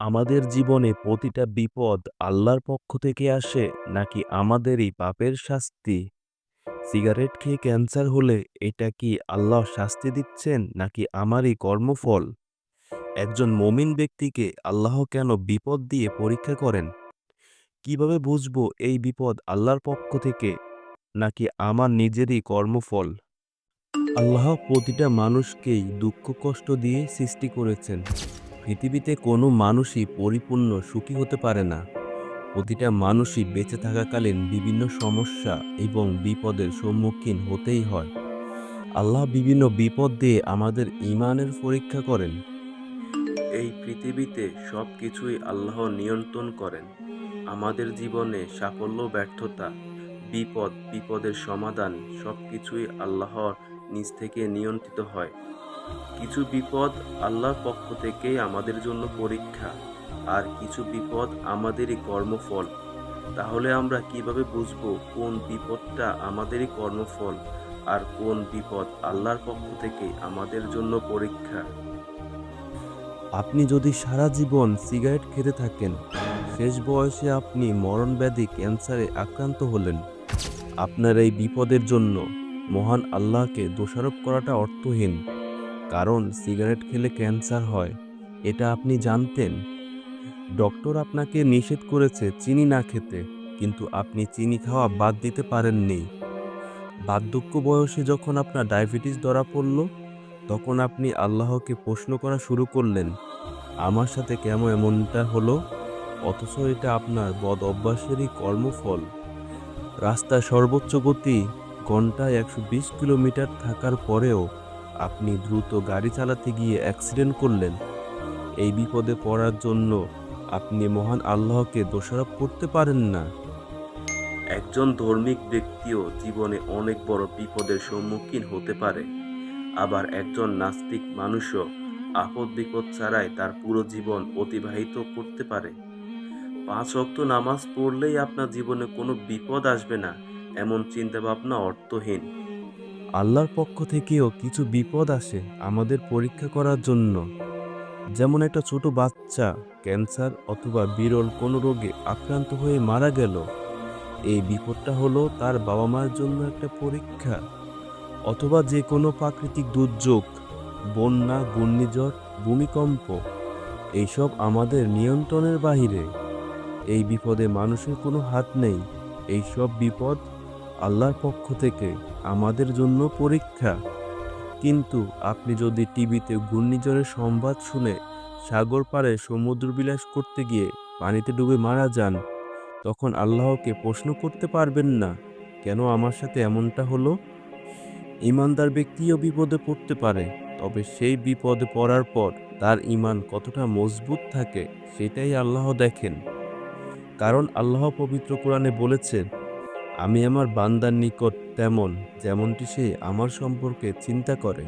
আমাদের জীবনে প্রতিটা বিপদ আল্লাহর পক্ষ থেকে আসে নাকি আমাদেরই পাপের শাস্তি? সিগারেট খেয়ে ক্যান্সার হলে এটা কি আল্লাহ শাস্তি দিচ্ছেন নাকি আমারই কর্মফল? একজন মমিন ব্যক্তিকে আল্লাহ কেন বিপদ দিয়ে পরীক্ষা করেন? কীভাবে বুঝব এই বিপদ আল্লাহর পক্ষ থেকে নাকি আমার নিজেরই কর্মফল? আল্লাহ প্রতিটা মানুষকেই দুঃখ কষ্ট দিয়ে সৃষ্টি করেছেন পৃথিবীতে কোনো মানুষই পরিপূর্ণ সুখী হতে পারে না। প্রতিটা মানুষই বেঁচে থাকাকালীন বিভিন্ন সমস্যা এবং বিপদের সম্মুখীন হতেই হয়। আল্লাহ বিভিন্ন বিপদ দিয়ে আমাদের ইমানের পরীক্ষা করেন। এই পৃথিবীতে সব কিছুই আল্লাহ নিয়ন্ত্রণ করেন। আমাদের জীবনে সাফল্য, ব্যর্থতা, বিপদ, বিপদের সমাধান সব কিছুই আল্লাহর নিজ থেকে নিয়ন্ত্রিত হয়। কিছু বিপদ আল্লাহর পক্ষ থেকেই আমাদের জন্য পরীক্ষা, আর কিছু বিপদ আমাদেরই কর্মফল। তাহলে আমরা কীভাবে বুঝব কোন বিপদটা আমাদেরই কর্মফল আর কোন বিপদ আল্লাহর পক্ষ থেকে আমাদের জন্য পরীক্ষা? আপনি যদি সারা জীবন সিগারেট খেতে থাকেন, শেষ বয়সে আপনি মরণব্যাধি, ক্যান্সারে আক্রান্ত হলেন। আপনার এই বিপদের জন্য মহান আল্লাহকে দোষারোপ করাটা অর্থহীন। কারণ সিগারেট খেলে ক্যান্সার হয়, এটা আপনি জানতেন। ডক্টর আপনাকে নিষেধ করেছে চিনি না খেতে, কিন্তু আপনি চিনি খাওয়া বাদ দিতে পারেননি। বার্ধক্য বয়সে যখন আপনার ডায়াবেটিস ধরা পড়ল, তখন আপনি আল্লাহকে প্রশ্ন করা শুরু করলেন, আমার সাথে কেন এমনটা হলো? অথচ এটা আপনার বদ অভ্যাসেরই কর্মফল। রাস্তায় সর্বোচ্চ গতি ঘন্টায় একশো বিশ কিলোমিটার থাকার পরেও আপনি দ্রুত গাড়ি চালাতে গিয়ে অ্যাক্সিডেন্ট করলেন। এই বিপদে পড়ার জন্য আপনি মহান আল্লাহকে দোষারোপ করতে পারেন না। একজন ধার্মিক ব্যক্তিও জীবনে অনেক বড় বিপদের সম্মুখীন হতে পারে। আবার একজন নাস্তিক মানুষও আপদ বিপদ ছাড়াই তার পুরো জীবন অতিবাহিত করতে পারে। পাঁচ অক্ত নামাজ পড়লেই আপনার জীবনে কোনো বিপদ আসবে না, এমন চিন্তাভাবনা অর্থহীন। আল্লাহর পক্ষ থেকেও কিছু বিপদ আসে আমাদের পরীক্ষা করার জন্য। যেমন একটা ছোট বাচ্চা ক্যান্সার অথবা বিরল কোনো রোগে আক্রান্ত হয়ে মারা গেল। এই বিপদটা হলো তার বাবা মার জন্য একটা পরীক্ষা। অথবা যে কোনো প্রাকৃতিক দুর্যোগ, বন্যা, ঘূর্ণিঝড়, ভূমিকম্প, এইসব আমাদের নিয়ন্ত্রণের বাহিরে। এই বিপদে মানুষের কোনো হাত নেই। এইসব বিপদ আল্লাহর পক্ষ থেকে আমাদের জন্য পরীক্ষা। কিন্তু আপনি যদি টিভিতে ঘূর্ণিঝড়ের সংবাদ শুনে সাগর পাড়ে সমুদ্র বিলাস করতে গিয়ে পানিতে ডুবে মারা যান, তখন আল্লাহকে প্রশ্ন করতে পারবেন না, কেন আমার সাথে এমনটা হলো? ইমানদার ব্যক্তিও বিপদে পড়তে পারে, তবে সেই বিপদে পড়ার পর তার ইমান কতটা মজবুত থাকে, সেটাই আল্লাহ দেখেন। কারণ আল্লাহ পবিত্র কোরআনে বলেছেন আমি আমার বান্দার নিকট তেমন যেমনটি সে আমার সম্পর্কে চিন্তা করে।